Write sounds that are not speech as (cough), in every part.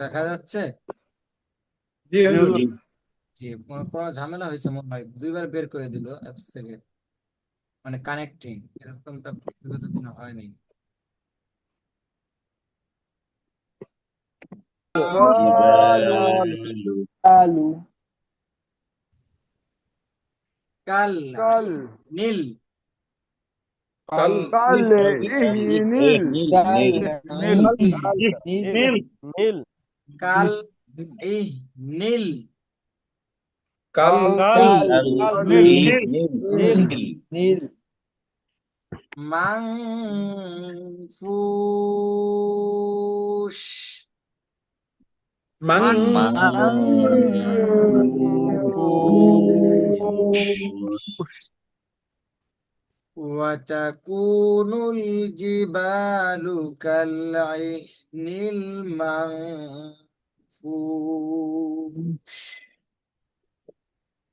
দেখা যাচ্ছে? জি কোনো ঝামেলা হয়েছে মনে হয়। দুইবার বের করে দিল অ্যাপস থেকে। মানে কানেক্টিং এরকম তো বিগত দিনে হয়নি। কাল। কাল নীল। কাল কাল নীল। নীল নীল। কাল এই নীল। কাল নীল। Mangfush. Mang Mangfush. وتكون الجبال كالعهن المنفوش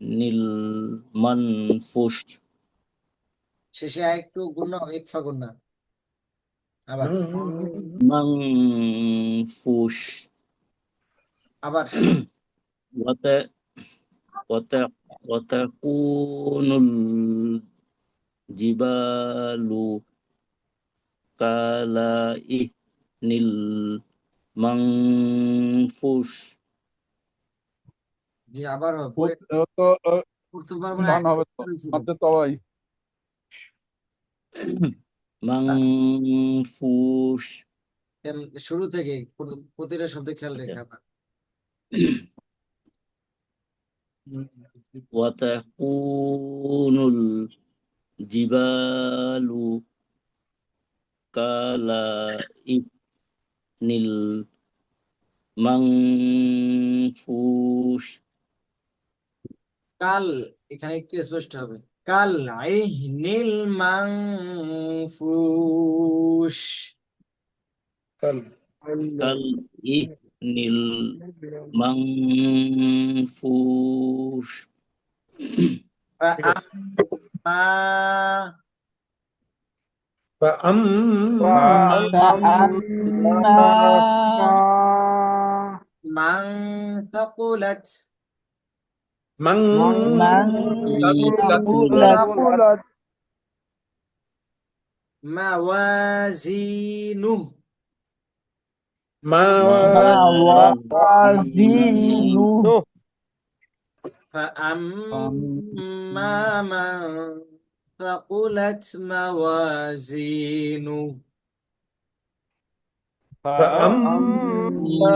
নীলমানফুস। শেষে একটু গুণা ইকফা গুণা আবার। মানফুস আবার। ওয়াত ওয়াত ওয়াতাকুনুল জিবালু কালাইহ নীল মানফুস শুরু থেকে প্রতিটা শব্দে খেয়াল রেখে আচ্ছা। আবার। ওয়াতাকুনুল জিবালু কালা ইনিল মাংফুস কাল এখানে একটু স্পষ্ট হবে কাল ইহনিল মাংফুস কাল كالإهن المنفوش فأما فأما من ثقلت Mang. Mangulat Mawazinu. Mawazinu. Fa'amma man Faqulat mawazinu. Fa'amma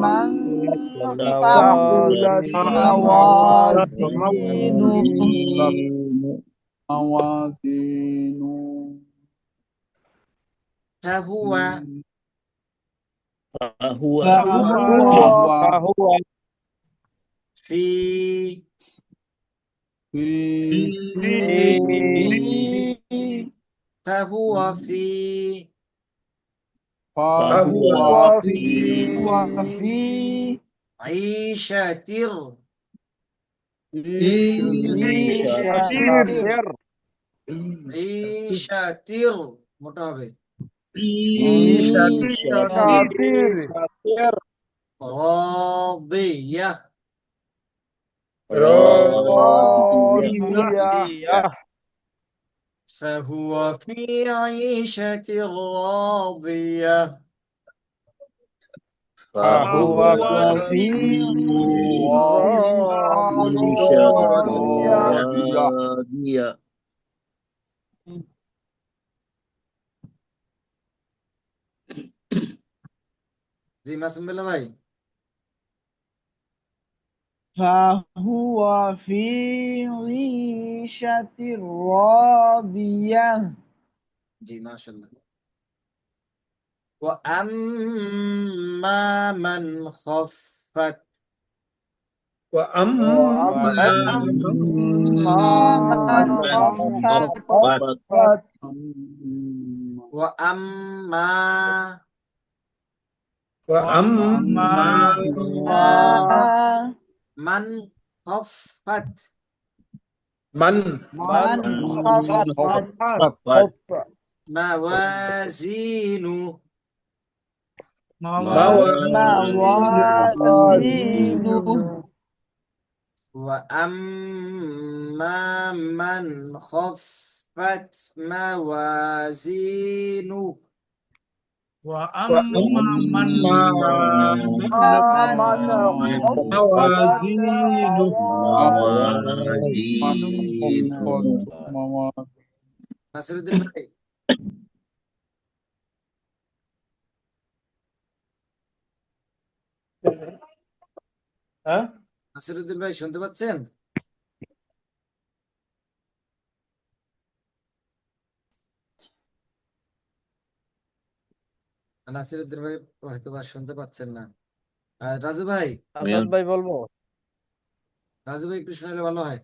man ثقلت موازينه موازينه فهو فهو فهو في في فهو في فهو في وفي عيشة عيشة عيشة মোটা হবে راضية راضية فهو في عيشة راضية فهو كفيل شادية জি মাসুম বিল্লাহ ভাই فهو في عيشة راضية জি মাশাআল্লাহ وأما من خفت وأما من خفت وأما وأما من خفت من من خفت. موازينه مواازينه وأما من خفت موازينه. وأما من خفت موازينه نصر الدين হ্যাঁ নাসিরুদ্দিন ভাই শুনতে পাচ্ছেন নাসিরুদ্দিন ভাই হয়তো বা শুনতে পাচ্ছেন না আহ, রাজু ভাই আসাদ ভাই বলবো রাজু ভাই একটু শোনালে ভালো হয়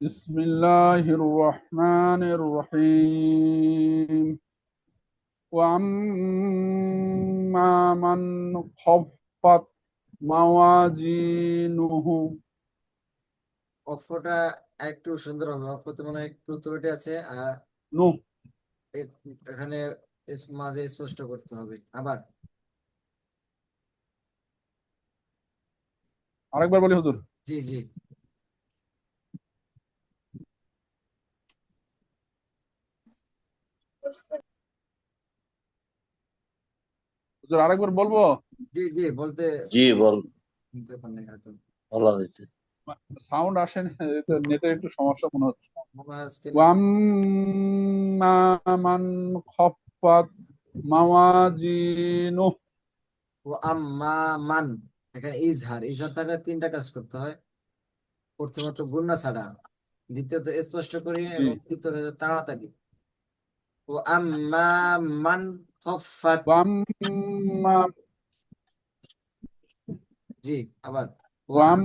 بسم الله الرحمن الرحيم وأما من خفت موازينه অফটা একটু সুন্দর হবে অফতে মনে হয় একটু ত্রুটি আছে আর نو এ- এখানে এস- মাঝে স্পষ্ট করতে হবে আবার আরেকবার বলি হুজুর জি জি হুজুর আরেকবার বলব? জি জি বলতে জি বল। সাউন্ড আসেন নেটের একটু সমস্যা মনে হচ্ছে। খফাত মাওয়াজিনু এখানে ইজহার। ইজহার তিনটা কাজ করতে হয়। প্রথমত গুন্না ছাড়া দ্বিতীয়ত স্পষ্ট করি এবং তৃতীয়ত তাড়াতাড়ি। ওয়াম্মান খফাত ওয়াম্মান जी अब वम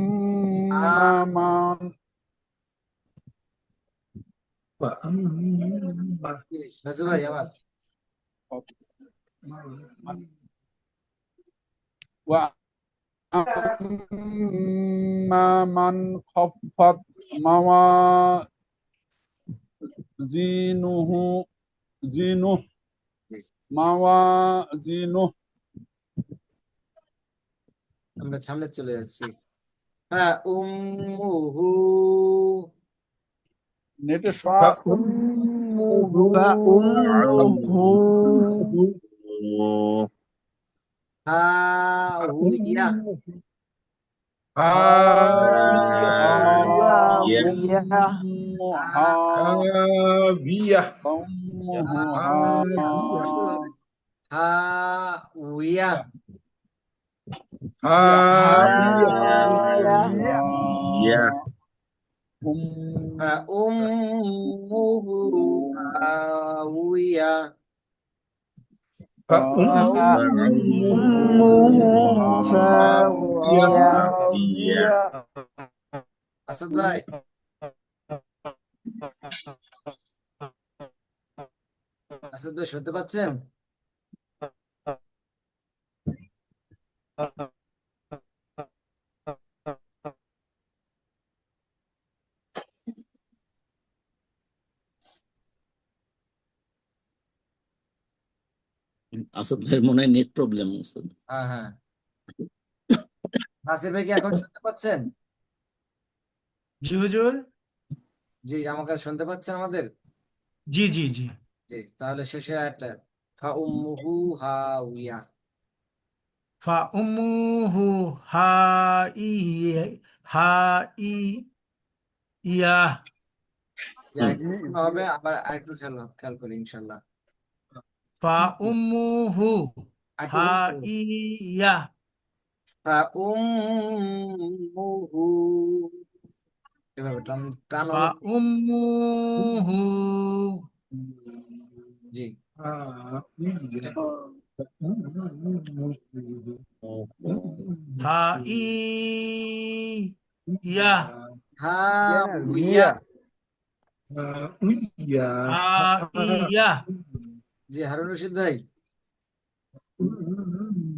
म man khaffat mawa zinuhu zinuh mawa zinuh আমরা সামনে চলে যাচ্ছি। হ্যাঁ উম্মুহু। নেটে উম্মুহু। হ্যাঁ হা হাবিয়া হা হাবিয়া Hallelujah. Ummuhu Awiyah. Asad bhai. Asad ভাই শুনতে পাচ্ছেন আসাদ ভাইয়ের মনে হয় নেট প্রবলেম আছে। হ্যাঁ হ্যাঁ। নাসির ভাই কি এখন শুনতে পাচ্ছেন? জি হুজুর জি আমাকে শুনতে পাচ্ছেন আমাদের? জি জি জি। জি তাহলে শেষে একটা। ফা উম্মুহু ফা উম্মুহু হাই হাই ইয়া। হবে আবার আরেকটু খেয়াল খেয়াল করি ইনশাল্লাহ। ফা উম্মুহু আর একটু হা উঁচু। ইয়া ফাউম্মুহু এভাবে টান টান ফা উম্মুহু জি হা জি হারুন রশিদ ভাই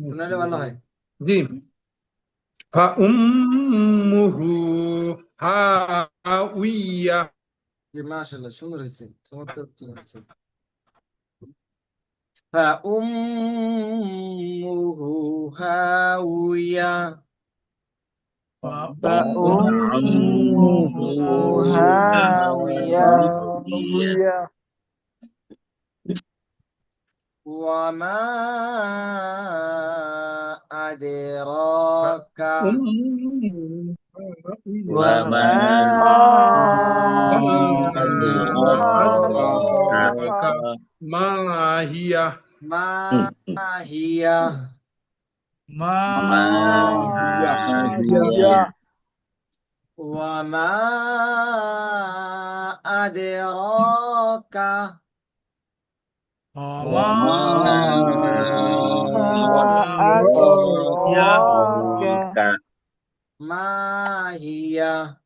শোনালে ভালো হয় জি ফাউম্মুহু হাউইয়া জি মাশাআল্লাহ সুন্দর হয়েছে চমৎকার উচ্চারণ হয়েছে ফাউম্মুহু হাউয়া ফা فأمه هاوية Wama adiraka Wama adiraka Ma hiya Ma hiya Mahia.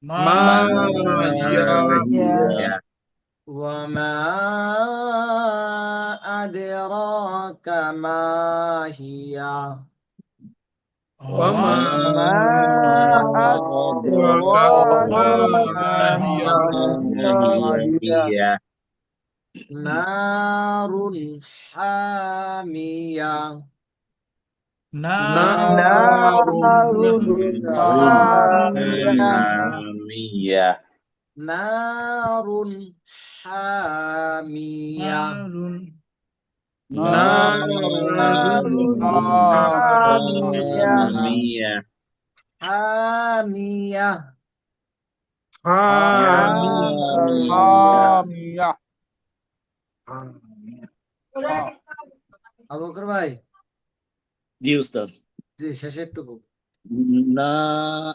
Mahia. Wa ma adraka ma hiya. Wa ma adraka ma hiya. Narun hamia, Narun, narun. Narun hamia, Narun hamia, hamia, hamia. Abu Bakar bhai ji ustad ji shashet to na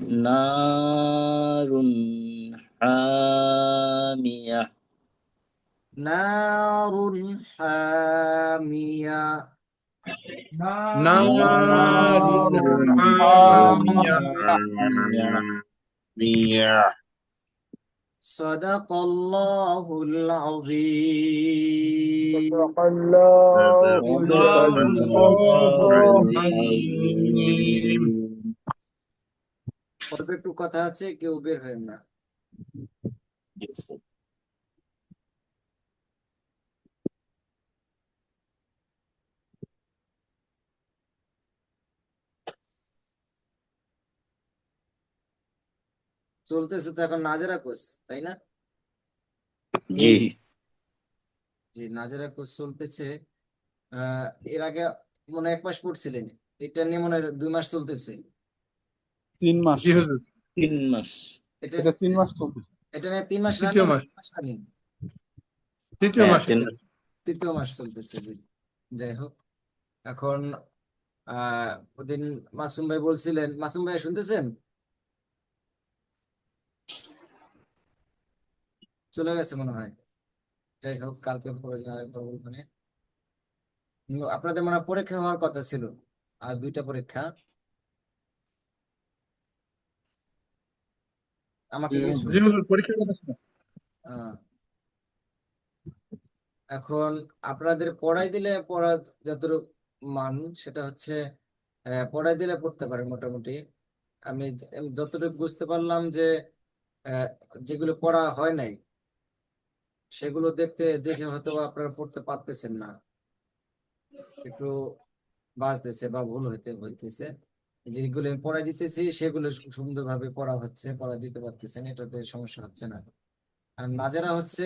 narun hamia narun hamia narun hamia صدق الله العظيم صدق الله অল্প একটু কথা আছে কেউ বের হয় না চলতেছে তো এখন নাজেরা কোর্স তাই না? জি। জি। নাজেরা কোর্স চলতেছে। আহ এর আগে মনে এক মাস পড়ছিলেন। এটা নিয়ে মনে হয় দুই মাস চলতেছে। তিন মাস। তিন মাস। এটা এটা তিন মাস চলতেছে। এটা নিয়ে তিন মাস তৃতীয় মাস। মাস রানিং। তৃতীয় হ্যাঁ, মাস। তৃতীয় মাস চলতেছে জি। যাই হোক এখন আহ ওদিন মাসুম ভাই বলছিলেন মাসুম ভাই শুনতেছেন? চলে গেছে মনে হয়। যাই হোক কালকে আরেকবার আপনাদের মনে হয় পরীক্ষা হওয়ার কথা ছিল। আর দুইটা পরীক্ষা। আমাকে কথা ছিল। এখন আপনাদের পড়াই দিলে পড়া যতটুকু মান সেটা হচ্ছে আহ, পড়াই দিলে পড়তে পারে মোটামুটি। আমি আমি যতটুকু বুঝতে পারলাম যে আহ, যেগুলো পড়া হয় নাই সেগুলো দেখতে, দেখে হয়তো আপনারা পড়তে পারতেছেন না। একটু বাজতেছে বা ভুল হইতে, হইতেছে। যেগুলো পড়া দিতেছি, সেগুলো সুন্দরভাবে পড়া হচ্ছে, পড়া দিতে পারতেছেন, এটাতে সমস্যা হচ্ছে না। আর নাজারা হচ্ছে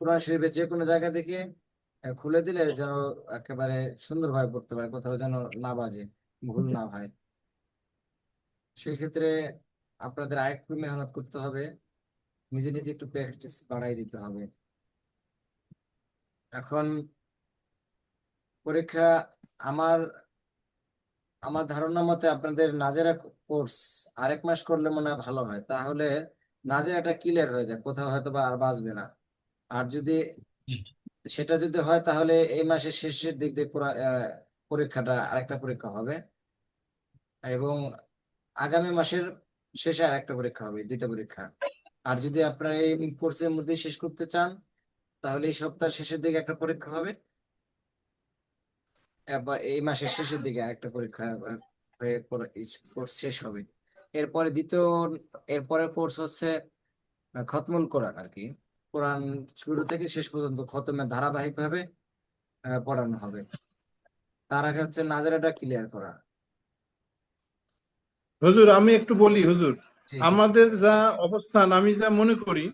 কোরআন শরীফের যে কোনো জায়গা থেকে খুলে দিলে যেন একেবারে সুন্দরভাবে পড়তে পারে, কোথাও যেন না বাজে, ভুল না হয়। সেক্ষেত্রে আপনাদের আরেকটু মেহনত করতে হবে। নিজে নিজে একটু প্র্যাকটিস বাড়াই দিতে হবে। এখন পরীক্ষা আমার আমার ধারণা মতে আপনাদের নাজেরা কোর্স আরেক মাস করলে মনে হয় ভালো হয়। তাহলে নাজেরাটা ক্লিয়ার হয়ে যায়, কোথাও হয়তো বা আর বাঁচবে না। আর যদি সেটা যদি হয়, তাহলে এই মাসের শেষের দিক দিয়ে পরীক্ষাটা আরেকটা পরীক্ষা হবে। এবং আগামী মাসের শেষে আরেকটা পরীক্ষা হবে দুইটা পরীক্ষা। আর যদি আপনারা এই কোর্সের মধ্যে শেষ করতে চান, তাহলে এই সপ্তাহের শেষের দিকে একটা পরীক্ষা হবে। এই মাসের শেষের দিকে একটা পরীক্ষা হয়ে কোর্স শেষ হবে। এরপরে দ্বিতীয় এরপরে কোর্স হচ্ছে খতমুল কোরআন আর কি। কোরআন শুরু থেকে শেষ পর্যন্ত খতমের ধারাবাহিক ভাবে পড়ানো হবে। তার আগে হচ্ছে নাজারাটা ক্লিয়ার করা। হুজুর, আমি একটু বলি, হুজুর। আমাদের যা অবস্থান আমি যা মনে করি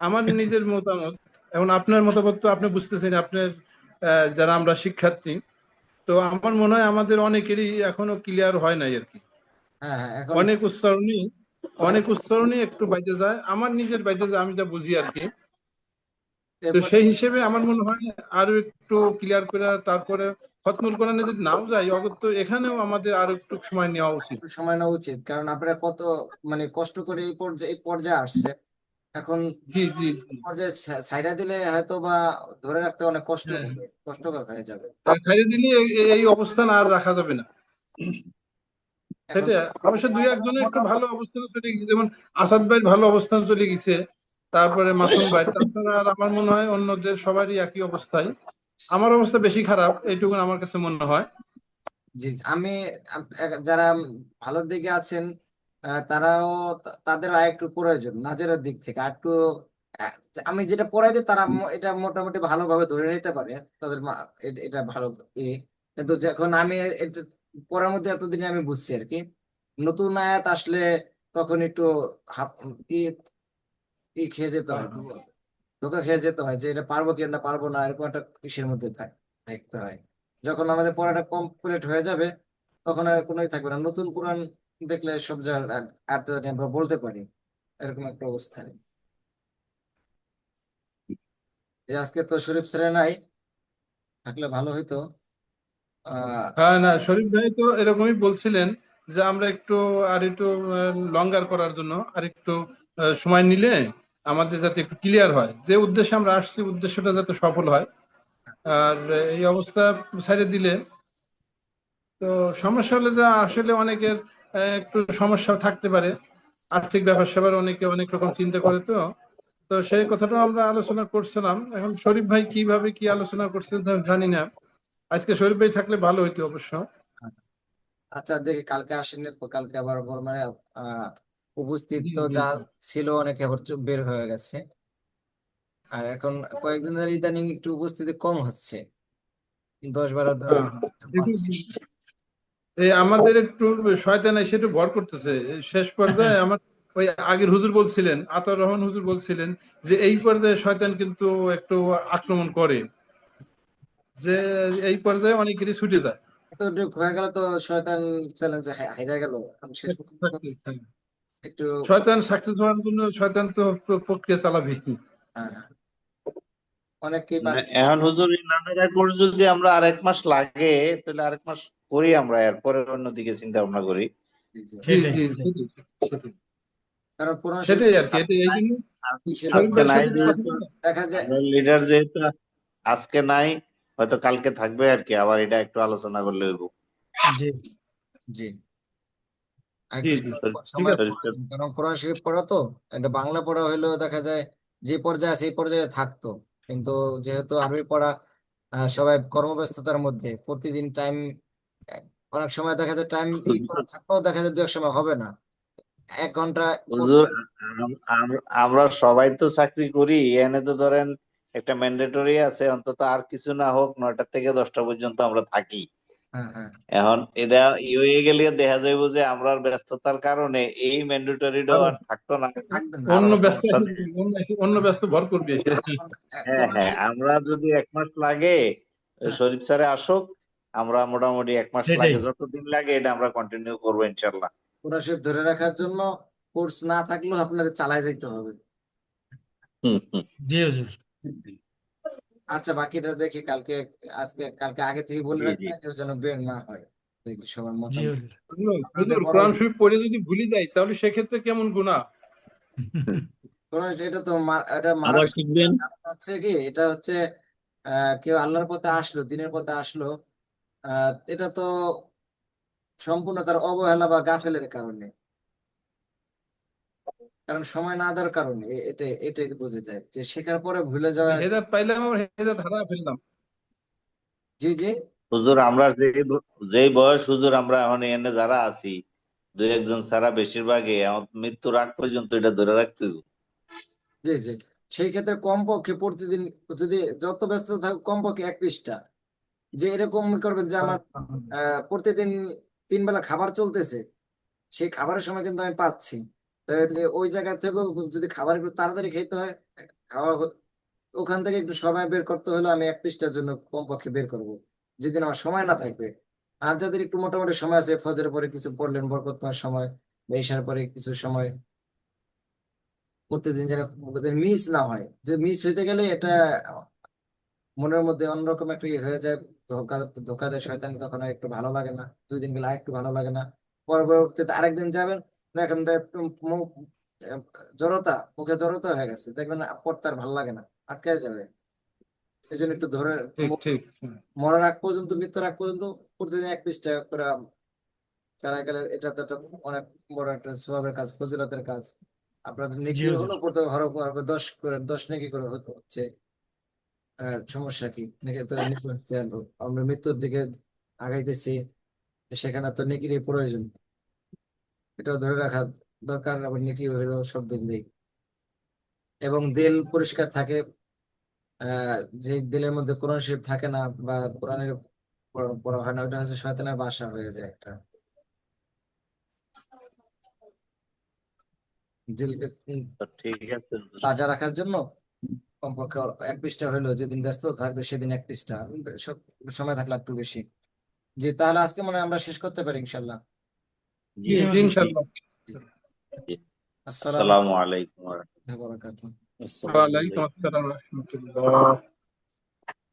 আমার (laughs) নিজের মতামত এখন আপনার মতামত তো আপনি বুঝতেছেন আপনার যারা আমরা শিক্ষার্থী তো আমার মনে হয় আমাদের অনেকেরই এখনও ক্লিয়ার হয় নাই আর কি। হ্যাঁ হ্যাঁ অনেক উচ্চারণই অনেক উচ্চারণই একটু বাইরে যায় আমার নিজের বাইরে যায় আমি যা বুঝি আর কি। তো সেই হিসেবে আমার মনে হয় আরও একটু ক্লিয়ার করে তারপরে খতমুল কোরআনে যদি নাও যাই অগত্য এখানেও আমাদের আরও একটু সময় নেওয়া উচিত। সময় নেওয়া উচিত কারণ আপনারা কত মানে কষ্ট করে এই পর্যায়ে এই পর্যায়ে আসছে। এখন জি জি পর্যায়ে ছা- ছাইড়া দিলে হয়তো বা ধরে রাখতে অনেক কষ্ট। হবে কষ্টকর হয়ে যাবে। খাইয়ে দিলে এই- অবস্থান আর রাখা যাবে না। সেটা অবশ্য দুই একজনের একটু ভালো অবস্থানে চলে গেছে যেমন আসাদ ভাই ভালো অবস্থান চলে গেছে তারপরে মাসুম ভাই। তাছাড়া আর আমার মনে হয় অন্যদের সবারই একই অবস্থায়। আমার অবস্থা বেশি খারাপ, এইটুকু আমার কাছে মনে হয়। জি আমি যারা ভালোর দিকে আছেন তারাও তাদের তাদেরও একটু প্রয়োজন, নাজেরার দিক থেকে। আর একটু আমি যেটা পড়াই দিই, তারা এটা মোটামুটি ভালোভাবে ধরে নিতে পারে, তাদের এটা ভালো কিন্তু যখন আমি পড়ার মধ্যে এতদিনে আমি বুঝছি আর কি, নতুন আয়াত আসলে তখন একটু ই খেয়ে যেতে হয় ধোকা খেয়ে যেতে হয় যে এটা পারব কি না পারব না, এরকম একটা ইসের মধ্যে থাক- থাকতে হয়। যখন আমাদের পড়াটা কমপ্লিট হয়ে যাবে, তখন আর কোনোই থাকবে না। নতুন কোরআন দেখলে সব আর আমরা বলতে পারি। এরকম একটা অবস্থা। যে আজকে তো শরীফ স্যারে নাই, থাকলে ভালো হইতো। হ্যাঁ না, শরীফ ভাই তো এরকমই বলছিলেন যে আমরা একটু, আর একটু লঙ্গার করার জন্য, আর একটু সময় নিলে আমাদের যাতে একটু ক্লিয়ার হয়। যে উদ্দেশ্যে আমরা আসছি, উদ্দেশ্যটা যাতে সফল হয়। আর এই অবস্থা ছেড়ে দিলে তো সমস্যা হলে যা আসলে অনেকের একটু সমস্যা থাকতে পারে। আর্থিক ব্যাপার স্যাপার অনেকে অনেক রকম চিন্তা করে তো। তো সেই কথাটাও আমরা আলোচনা করছিলাম। এখন শরীফ ভাই কীভাবে কি আলোচনা করছে জানি না। আজকে শরীফ ভাই থাকলে ভালো হইতো অবশ্য। আচ্ছা দেখি কালকে আসেন, কালকে আবার মানে উপস্থিত তো যা ছিল অনেকে বের হয়ে গেছে। আর এখন কয়েকদিন ধরে ইদানিং একটু উপস্থিতি কম হচ্ছে। দশ বারো হ্যাঁ, হ্যাঁ। পাচ্ছি। এই আমাদের একটু শয়তান এসে একটু ভর করতেছে। শেষ পর্যায়ে (laughs) আমার ওই আগের হুজুর বলছিলেন আতর রহমান হুজুর বলছিলেন যে এই পর্যায়ে শয়তান কিন্তু একটু আক্রমণ করে। যে এই পর্যায়ে অনেকেরই ছুটে যায়। তো হয়ে গেল তো শয়তান চ্যালেঞ্জ হাইরা গেল। শেষ পর্যন্ত একটু শয়তান সাকসেস হওয়ার জন্য শয়তান তো প্রক্রিয়া চালাবে হ্যাঁ, মানে পারে এখন হুজুর করে যদি আমরা আরেক মাস লাগে তাহলে আরেক মাস করি আমরা এরপরে অন্যদিকে চিন্তা ভাবনা করি। কারণ সেটাই আর কি আজকে নাই? দেখা যায় লিডার যেহেতু আজকে নাই হয়তো কালকে থাকবে আর কি আবার এটা একটু আলোচনা করলে জি। জি আর জি, একটু জি, ঠিক সময় আছে। প্রয়োজন। কারণ কোরআন শরীফ পড়া তো এটা বাংলা পড়া হইলেও দেখা যায় যে পর্যায়ে আছে এই পর্যায়ে থাকতো। কিন্তু যেহেতু আরবি পড়া সবাই কর্মব্যস্ততার মধ্যে প্রতিদিন টাইম অনেক সময় দেখা যায় টাইম থাকলেও দেখা যায় দু এক সময় হবে না। এক ঘণ্টা আমরা সবাই তো চাকরি করি এনে তো ধরেন একটা ম্যান্ডেটরি আছে অন্তত আর কিছু না হোক নয়টা থেকে দশটা পর্যন্ত আমরা থাকি। এখন এটা ই হয়ে গেলে দেখা যাইব যে আমরা ব্যস্ততার কারণে এই ম্যান্ডেটরিটাও আর থাকতো না। অন্য ব্যস্ত অন্য ব্যস্ত ভর করবে। হ্যাঁ হ্যাঁ আমরা যদি এক মাস লাগে হ্যাঁ। শরীফ স্যারে আসুক আমরা মোটামুটি এক মাস লাগে যতদিন লাগে এটা আমরা কন্টিনিউ করব ইনশাল্লাহ শরীফ ধরে রাখার জন্য কোর্স না থাকলেও আপনাদের চালায় যেতে হবে। হুম হুম। জি হুজুর আচ্ছা বাকিটা দেখি কালকে আজকে কালকে আগে থেকে বলে জি, জি। রাখবেন কেউ যেন বের না হয়। দেখি সবার বড় কোরআন শরীফ পড়ে যদি ভুলে যাই তাহলে সেক্ষেত্রে কেমন গুনাহ? কোন এটা তো মা- এটা আবার মারাত্মক শিখবেন হচ্ছে কি এটা হচ্ছে আহ, কেউ আল্লাহর পথে আসলো দিনের পথে আসলো আহ, এটা তো সম্পূর্ণ তার অবহেলা বা গাফেলের কারণে। কারণ সময় না দেওয়ার কারণে এটা এটাই বোঝা যায় যে শেখার পরে ভুলে যাওয়া হেদাত পাইলাম আবার হেদাত হারা ফেললাম। জি জি। হুজুর আমরা যে যেই বয়স হুজুর আমরা এখন এনে যারা আছি দুই একজন ছাড়া বেশিরভাগই মৃত্যুর আগ পর্যন্ত এটা ধরে রাখতে হইব। জি জি। সেই ক্ষেত্রে কমপক্ষে প্রতিদিন যদি যত ব্যস্ত থাকুক কমপক্ষে এক পৃষ্ঠা। যে এরকম করবেন যে আমার আহ, প্রতিদিন তিন বেলা খাবার চলতেছে সেই খাবারের সময় কিন্তু আমি পাচ্ছি। ওই জায়গা থেকেও যদি খাবার একটু তাড়াতাড়ি খেতে হয়, খাওয়া ওখান থেকে একটু সময় বের করতে হলে আমি এক পৃষ্ঠার জন্য কমপক্ষে বের করব। যেদিন আমার সময় না থাকবে। আর যাদের একটু মোটামুটি সময় আছে, ফজরের পরে কিছু পড়লেন বরকতময় সময় বা ঈশার পরে কিছু সময়, প্রতিদিন যেন মিস না হয়। যে মিস হইতে গেলে এটা মনের মধ্যে অন্যরকম একটা ইয়ে হয়ে যায়, ধোকা ধোকা দেয় শয়তানি তখন একটু ভালো লাগে না। দুই দিন গেলে আর একটু ভালো লাগে না। পরবর্তীতে আরেকদিন যাবেন দেখেন মুখ জড়তা মুখে জড়তা হয়ে গেছে। দেখবেন পড়তে আর ভালো লাগে না আটকে যাবে। এই জন্য একটু ধরে হ্যাঁ। মরার আগ পর্যন্ত মৃত্যুর আগ পর্যন্ত প্রতিদিন এক পৃষ্ঠা করে চালাই গেলে এটা তো একটা অনেক বড় একটা সওয়াবের কাজ ফজিলতের কাজ। আপনাদের নেকি। হলো পড়তে হরো করে দশ করে দশ নেকি করে হচ্ছে। আর সমস্যা কি? নেকি তো হচ্ছে আমরা মৃত্যুর দিকে আগাইতেছি সেখানে তো নেকিরই প্রয়োজন। এটাও ধরে রাখা দরকার আবার নেকি হইল সব দিক এবং দিল পরিষ্কার থাকে যে দিলের মধ্যে কোরআন শরীফ থাকে না বা কোরআনের পড়া হয় না ওটা হচ্ছে শয়তানের বাসা হয়ে যায় একটা। দিলকে ঠিক আছে। তাজা রাখার জন্য কমপক্ষে এক পৃষ্ঠা হইল যেদিন ব্যস্ত থাকবে সেদিন এক পৃষ্ঠা। সব সময় থাকলে একটু বেশি। জি তাহলে আজকে মনে হয় আমরা শেষ করতে পারি ইনশাল্লাহ জি, জি, হুজুর। ইনশাআল্লাহ আসসালামু আলাইকুম ওয়া রাহমাতুল্লাহ। ওয়া বারাকাতুহু। আসসালামু আলাইকুম আসসালাম রহমতুল্লাহ।